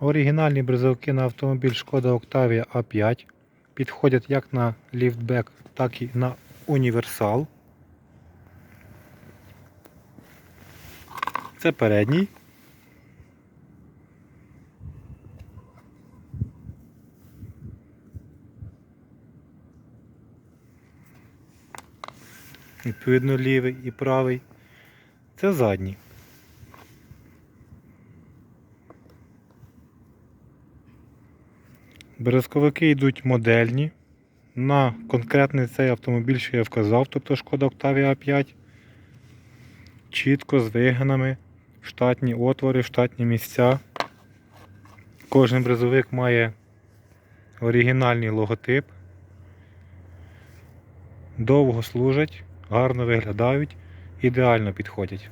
Оригінальні бризовики на автомобіль Шкода Octavia A5 підходять як на ліфтбек, так і на універсал. Це передній. Відповідно лівий і правий. Це задній. Березковики йдуть модельні. На конкретний цей автомобіль, що я вказав, тобто Шкода Octavia 5. Чітко з вигинами, штатні отвори, штатні місця. Кожен брезовик має оригінальний логотип. Довго служать, гарно виглядають, ідеально підходять.